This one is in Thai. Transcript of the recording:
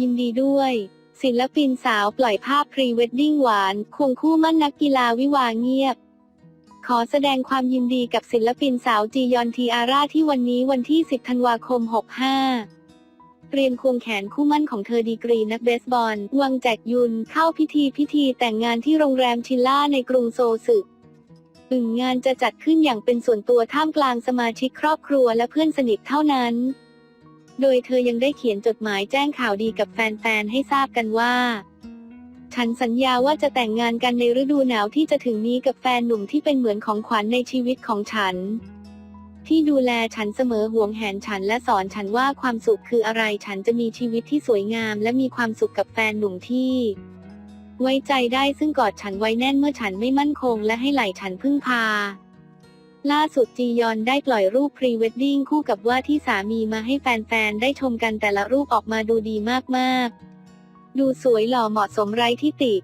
ยินดีด้วย ศิลปินสาวปล่อยภาพพรีเวดดิ้งหวานควงคู่มั่นนักกีฬาวิวาเงียบ ขอแสดงความยินดีกับศิลปินสาวจียอนทีอาร่าที่วันนี้วันที่ 10 ธันวาคม 65เตรียมควงแขนคู่มั่นของเธอดีกรีนักเบสบอล วังแจกยุน เข้าพิธีพิธีแต่งงานที่โรงแรมชิลล่าในกรุงโซลสึกอึ่งงานจะจัดขึ้นอย่างเป็นส่วนตัวท่ามกลางสมาชิกครอบครัวและเพื่อนสนิทเท่านั้น โดยเธอยังได้เขียนจดหมายแจ้งข่าวดีกับแฟนๆ ให้ทราบกันว่า ฉันสัญญาว่าจะแต่งงานกันในฤดูหนาวที่จะถึงนี้กับแฟนหนุ่มที่เป็นเหมือนของขวัญในชีวิตของฉัน ที่ดูแลฉันเสมอห่วงแหนฉันและสอนฉันว่าความสุขคืออะไรฉันจะมีชีวิตที่สวยงาม และมีความสุขกับแฟนหนุ่มที่ ไว้ใจได้ซึ่งกอดฉันไว้แน่นเมื่อฉันไม่มั่นคง และให้ไหล่ฉันพึ่งพา ล่าสุดจียอนได้ปล่อยรูปพรีเวดดิ้งคู่กับว่าที่สามีมาให้แฟนๆ ได้ชมกันแต่ละรูปออกมาดูดีมากๆ ดูสวยหล่อเหมาะสมไร้ที่ติ